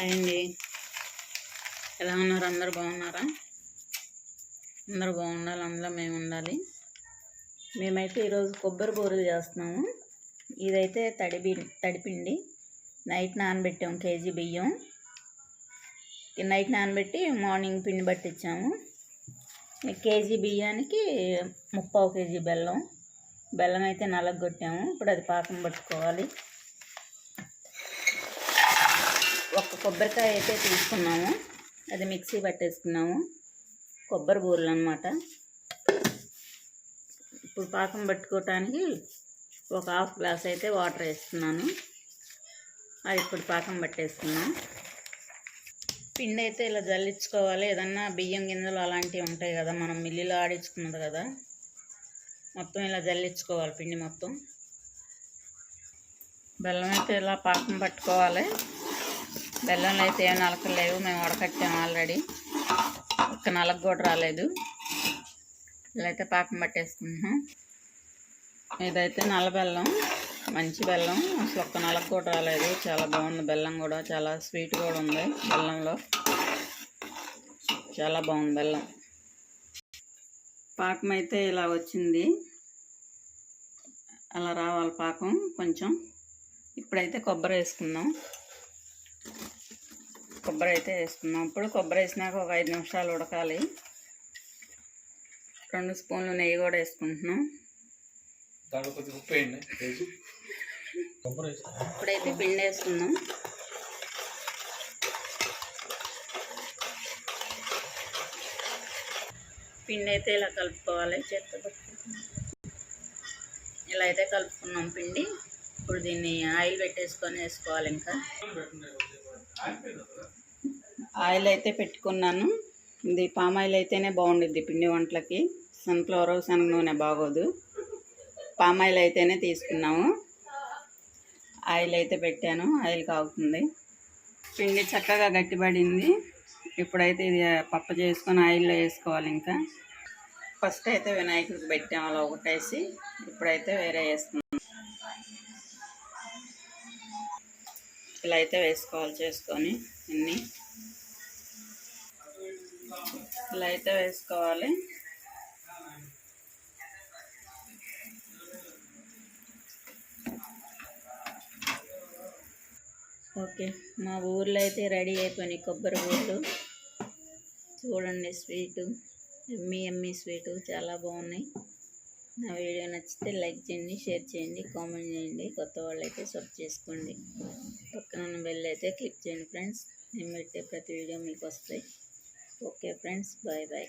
Hi అండి ఎలా ఉన్నారు? అందరు బాగున్నారా? అందరూ బాగుండాలి. అందులో మేము ఉండాలి. మేమైతే ఈరోజు కొబ్బరి బూరెలు చేస్తున్నాము. ఇదైతే తడిబి తడిపిండి నైట్ నానబెట్టాము కేజీ బియ్యం. నైట్ నానబెట్టి మార్నింగ్ పిండి పట్టించాము. కేజీ బియ్యానికి ముప్పావు కేజీ బెల్లం. బెల్లం అయితే నలగొట్టాము. ఇప్పుడు అది పాకం పట్టుకోవాలి. ఒక కొబ్బరికాయ అయితే తీసుకున్నాము. అది మిక్సీ పట్టేసుకున్నాము. కొబ్బరి బూరలు అనమాట ఇప్పుడు పాకం పట్టుకోవటానికి ఒక హాఫ్ గ్లాస్ అయితే వాటర్ వేస్తున్నాను. అది ఇప్పుడు పాకం పట్టేసుకున్నాం. పిండి అయితే ఇలా జల్లించుకోవాలి. ఏదన్నా బియ్యం గింజలు అలాంటివి ఉంటాయి కదా మనం మిల్లులో ఆడించుకున్నది కదా. మొత్తం ఇలా జల్లించుకోవాలి పిండి మొత్తం. బెల్లం అయితే ఇలా పాకం పట్టుకోవాలి. బెల్లంలో అయితే ఏం నలకలు లేవు మేము ఉడకట్టాము ఆల్రెడీ. ఒక్క నలక కూడా రాలేదు. ఇలా అయితే పాకం పట్టేసుకుంటున్నాం. ఇదైతే నల్ల బెల్లం మంచి బెల్లం. అసలు ఒక్క నలక కూడా రాలేదు. చాలా బాగుంది బెల్లం కూడా. చాలా స్వీట్ కూడా ఉంది బెల్లంలో. చాలా బాగుంది బెల్లం. పాకం అయితే ఇలా వచ్చింది. అలా రావాలి పాకం కొంచెం. ఇప్పుడైతే కొబ్బరి వేసుకుందాం. కొబ్బరి అయితే వేసుకుందాం. ఇప్పుడు కొబ్బరి వేసినాక ఒక ఐదు నిమిషాలు ఉడకాలి. రెండు స్పూన్లు నెయ్యి కూడా వేసుకుంటున్నాం. ఇప్పుడైతే పిండి వేసుకుందాం. పిండి అయితే ఇలా కలుపుకోవాలి చేత్తో. ఇలా అయితే కలుపుకున్నాం పిండి. ఇప్పుడు దీన్ని ఆయిల్ పెట్టేసుకొని వేసుకోవాలి ఇంకా. ఆయిల్ అయితే పెట్టుకున్నాను. ఇది పామ్ ఆయిల్ అయితేనే బాగుండిద్ది పిండి వంటలకి. సన్ఫ్లవర్ శనగ నూనె బాగోదు. పామ్ ఆయిల్ అయితేనే తీసుకున్నాము. ఆయిల్ అయితే పెట్టాను. ఆయిల్ కాగుతుంది. పిండి చక్కగా గట్టిపడింది. ఇప్పుడైతే ఇది పప్పు చేసుకొని ఆయిల్లో వేసుకోవాలి ఇంకా. ఫస్ట్ అయితే వినాయకుడికి పెట్టాము అలా ఒకటేసి. ఇప్పుడైతే వేరే వేస్తున్నాం. ఇలా అయితే వేసుకోవాలి చేసుకొని అన్నీ. ఇలా అయితే వేసుకోవాలి. ఓకే మా ఊర్లో అయితే రెడీ అయిపోయినాయి కొబ్బరి ఊర్లు చూడండి స్వీటు ఎమ్మి ఎమ్మి స్వీటు చాలా బాగున్నాయి. నా వీడియో నచ్చితే లైక్ చేయండి షేర్ చేయండి కామెంట్ చేయండి. కొత్త వాళ్ళు అయితే సబ్ చేసుకోండి. పక్కన ఉన్న బెల్ అయితే క్లిక్ చేయండి ఫ్రెండ్స్. నేను పెట్టే ప్రతి వీడియో మీకు వస్తాయి. Okay friends bye bye